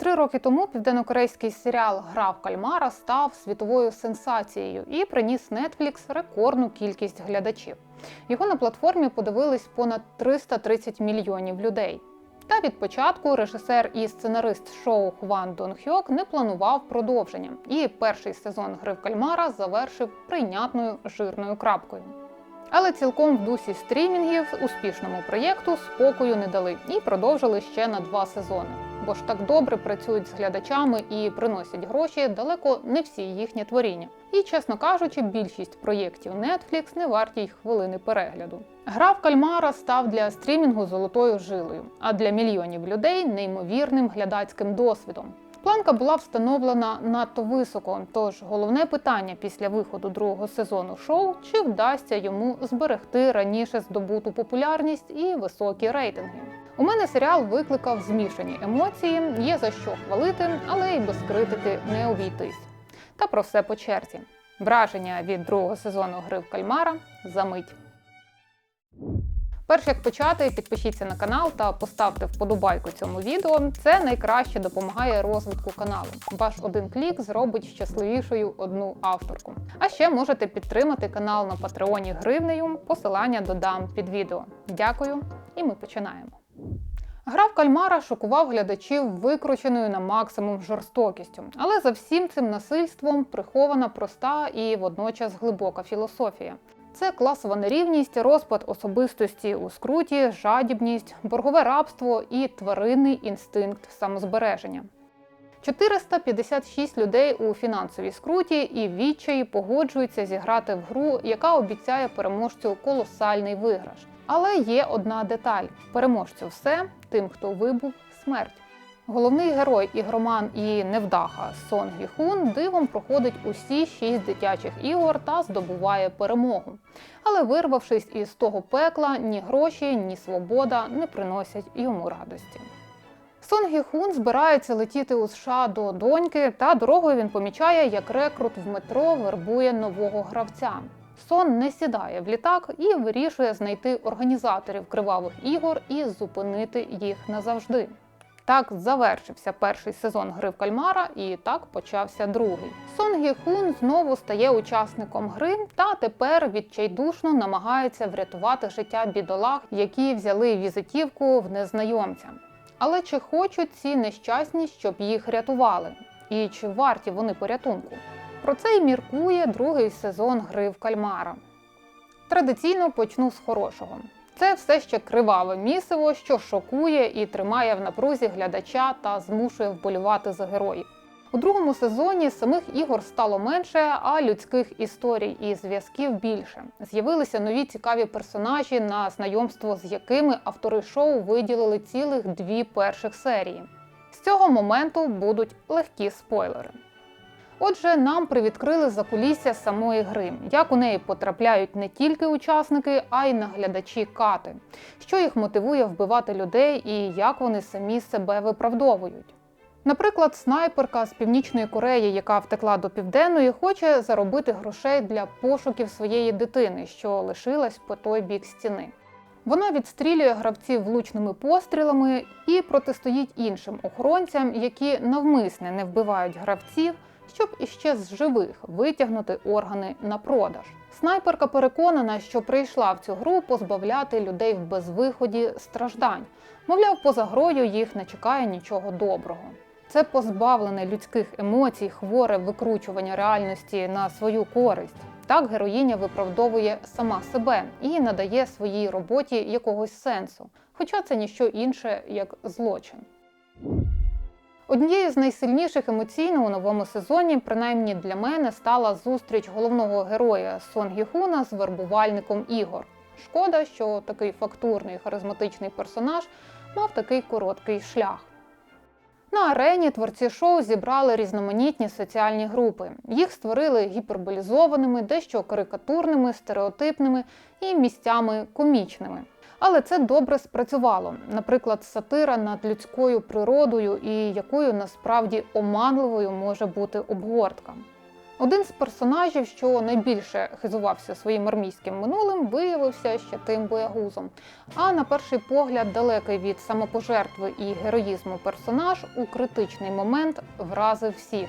Три роки тому південнокорейський серіал Гра в кальмара став світовою сенсацією і приніс Netflix рекордну кількість глядачів. Його на платформі подивились понад 330 мільйонів людей. Та від початку режисер і сценарист шоу Хван Дон Хьок не планував продовження, і перший сезон гри в кальмара завершив прийнятною жирною крапкою. Але цілком в дусі стрімінгів успішному проєкту спокою не дали і продовжили ще на два сезони. Бо ж так добре працюють з глядачами і приносять гроші далеко не всі їхні творіння. І, чесно кажучи, більшість проєктів Netflix не варті й хвилини перегляду. Гра в кальмара став для стрімінгу золотою жилою, а для мільйонів людей неймовірним глядацьким досвідом. Планка була встановлена надто високо, тож головне питання після виходу другого сезону шоу чи вдасться йому зберегти раніше здобуту популярність і високі рейтинги. У мене серіал викликав змішані емоції, є за що хвалити, але й без критики не обійтись. Та про все по черзі. Враження від другого сезону гри в кальмара за мить. Перш як почати, підпишіться на канал та поставте вподобайку цьому відео. Це найкраще допомагає розвитку каналу. Ваш один клік зробить щасливішою одну авторку. А ще можете підтримати канал на Патреоні гривнею. Посилання додам під відео. Дякую, і ми починаємо. Гра в кальмара шокував глядачів викрученою на максимум жорстокістю, але за всім цим насильством прихована проста і водночас глибока філософія. Це класова нерівність, розпад особистості у скруті, жадібність, боргове рабство і тваринний інстинкт самозбереження. 456 людей у фінансовій скруті і відчаї погоджуються зіграти в гру, яка обіцяє переможцю колосальний виграш. Але є одна деталь: переможцю все, тим, хто вибув смерть. Головний герой ігроман і невдаха Сон Гі Хун дивом проходить усі шість дитячих ігор та здобуває перемогу. Але вирвавшись із того пекла, ні гроші, ні свобода не приносять йому радості. Сон Гі Хун збирається летіти у США до доньки, та дорогою він помічає, як рекрут в метро вербує нового гравця. Сон не сідає в літак і вирішує знайти організаторів кривавих ігор і зупинити їх назавжди. Так завершився перший сезон гри в кальмара, і так почався другий. Сон Гі Хун знову стає учасником гри та тепер відчайдушно намагається врятувати життя бідолах, які взяли візитівку в незнайомця. Але чи хочуть ці нещасні, щоб їх рятували? І чи варті вони порятунку? Про це й міркує другий сезон гри в кальмара. Традиційно почну з хорошого. Це все ще криваве місиво, що шокує і тримає в напрузі глядача та змушує вболівати за героїв. У другому сезоні самих ігор стало менше, а людських історій і зв'язків більше. З'явилися нові цікаві персонажі, на знайомство з якими автори шоу виділили цілих дві перших серії. З цього моменту будуть легкі спойлери. Отже, нам привідкрили закулісся самої гри, як у неї потрапляють не тільки учасники, а й наглядачі кати, що їх мотивує вбивати людей і як вони самі себе виправдовують. Наприклад, снайперка з північної Кореї, яка втекла до південної, хоче заробити грошей для пошуків своєї дитини, що лишилась по той бік стіни. Вона відстрілює гравців влучними пострілами і протистоїть іншим охоронцям, які навмисне не вбивають гравців щоб іще з живих витягнути органи на продаж. Снайперка переконана, що прийшла в цю гру позбавляти людей в безвиході страждань. Мовляв, поза грою їх не чекає нічого доброго. Це позбавлене людських емоцій, хворе викручування реальності на свою користь. Так героїня виправдовує сама себе і надає своїй роботі якогось сенсу, хоча це ніщо інше як злочин. Однією з найсильніших емоційно у новому сезоні, принаймні для мене, стала зустріч головного героя Сон Гіхуна з вербувальником ігор. Шкода, що такий фактурний харизматичний персонаж мав такий короткий шлях. На арені творці шоу зібрали різноманітні соціальні групи. Їх створили гіперболізованими, дещо карикатурними, стереотипними і місцями комічними. Але це добре спрацювало. Наприклад, сатира над людською природою і якою насправді оманливою може бути обгортка. Один з персонажів, що найбільше хизувався своїм армійським минулим, виявився ще тим боягузом. А на перший погляд, далекий від самопожертви і героїзму персонаж у критичний момент вразив всіх.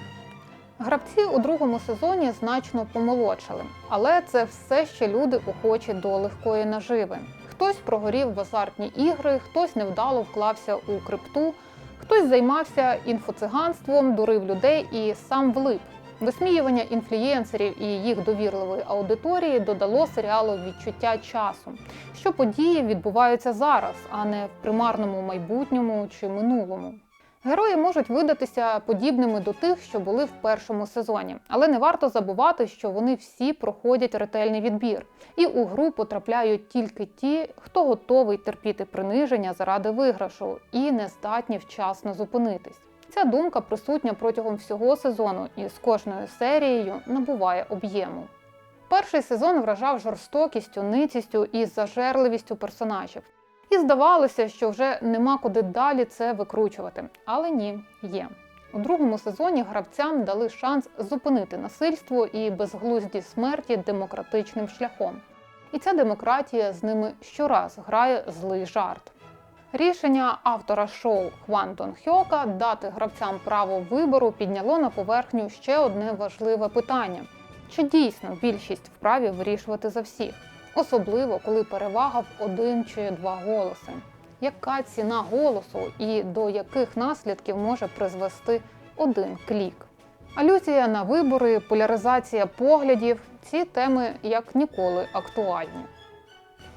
Гравці у другому сезоні значно помолодшали, але це все ще люди охочі до легкої наживи. Хтось прогорів в азартні ігри, хтось невдало вклався у крипту, хтось займався інфоциганством, дурив людей і сам влип. Висміювання інфлюєнсерів і їх довірливої аудиторії додало серіалу відчуття часу, що події відбуваються зараз, а не в примарному майбутньому чи минулому. Герої можуть видатися подібними до тих, що були в першому сезоні, але не варто забувати, що вони всі проходять ретельний відбір, і у гру потрапляють тільки ті, хто готовий терпіти приниження заради виграшу і не здатні вчасно зупинитись. Ця думка присутня протягом всього сезону і з кожною серією набуває об'єму. Перший сезон вражав жорстокістю, ницістю і зажерливістю персонажів. І здавалося, що вже нема куди далі це викручувати. Але ні, є. У другому сезоні гравцям дали шанс зупинити насильство і безглузді смерті демократичним шляхом. І ця демократія з ними щораз грає злий жарт. Рішення автора шоу Хван Дон Хьока дати гравцям право вибору підняло на поверхню ще одне важливе питання: чи дійсно більшість вправі вирішувати за всіх, особливо коли перевага в один чи два голоси? Яка ціна голосу і до яких наслідків може призвести один клік? Алюзія на вибори, поляризація поглядів ці теми як ніколи актуальні.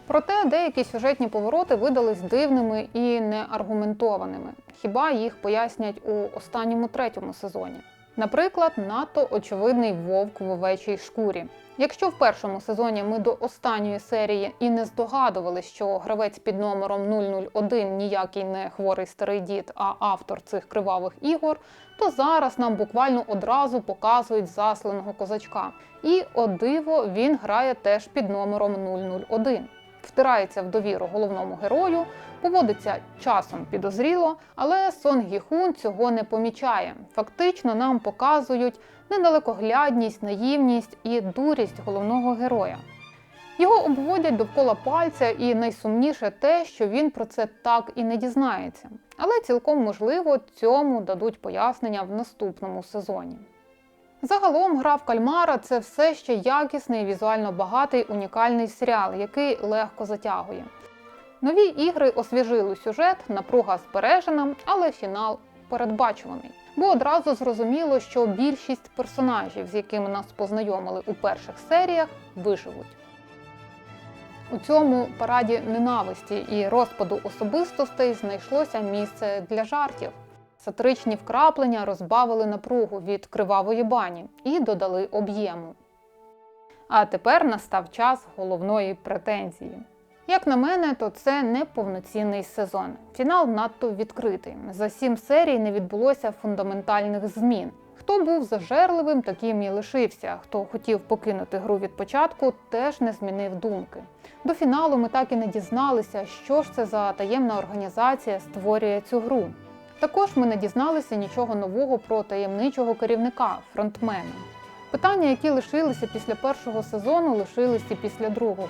Проте деякі сюжетні повороти видались дивними і неаргументованими. Хіба їх пояснять у останньому третьому сезоні? Наприклад, надто очевидний вовк в овечій шкурі. Якщо в першому сезоні ми до останньої серії і не здогадували, що гравець під номером 001 ніякий не хворий старий дід, а автор цих кривавих ігор, то зараз нам буквально одразу показують засланого козачка. І о диво він грає теж під номером 001 втирається в довіру головному герою, поводиться часом підозріло, але Сон Гіхун цього не помічає. Фактично нам показують недалекоглядність, наївність і дурість головного героя. Його обводять довкола пальця, і найсумніше те, що він про це так і не дізнається. Але цілком можливо цьому дадуть пояснення в наступному сезоні. Загалом гра в кальмара це все ще якісний, візуально багатий, унікальний серіал, який легко затягує. Нові ігри освіжили сюжет, напруга збережена, але фінал передбачуваний. Бо одразу зрозуміло, що більшість персонажів, з якими нас познайомили у перших серіях, виживуть. У цьому параді ненависті і розпаду особистостей знайшлося місце для жартів. Сатиричні вкраплення розбавили напругу від кривавої бані і додали об'єму. А тепер настав час головної претензії. Як на мене, то це не повноцінний сезон. Фінал надто відкритий. За сім серій не відбулося фундаментальних змін. Хто був зажерливим, таким і лишився. Хто хотів покинути гру від початку, теж не змінив думки. До фіналу ми так і не дізналися, що ж це за таємна організація створює цю гру. Також ми не дізналися нічого нового про таємничого керівника, фронтмена. Питання, які лишилися після першого сезону, лишилися після другого.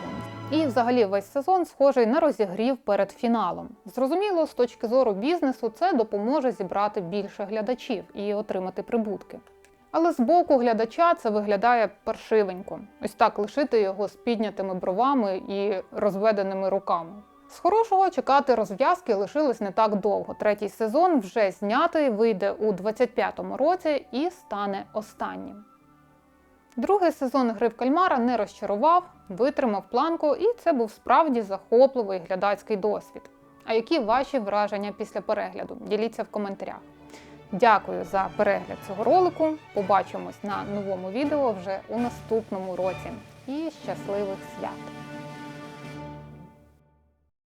І, взагалі, весь сезон схожий на розігрів перед фіналом. Зрозуміло, з точки зору бізнесу, це допоможе зібрати більше глядачів і отримати прибутки. Але з боку глядача це виглядає паршивенько. Ось так лишити його з піднятими бровами і розведеними руками. З хорошого чекати розв'язки лишилось не так довго. Третій сезон вже знятий, вийде у 25-му році і стане останнім. Другий сезон гри в кальмара не розчарував, витримав планку, і це був справді захопливий глядацький досвід. А які ваші враження після перегляду? Діліться в коментарях. Дякую за перегляд цього ролику. Побачимось на новому відео вже у наступному році. І щасливих свят!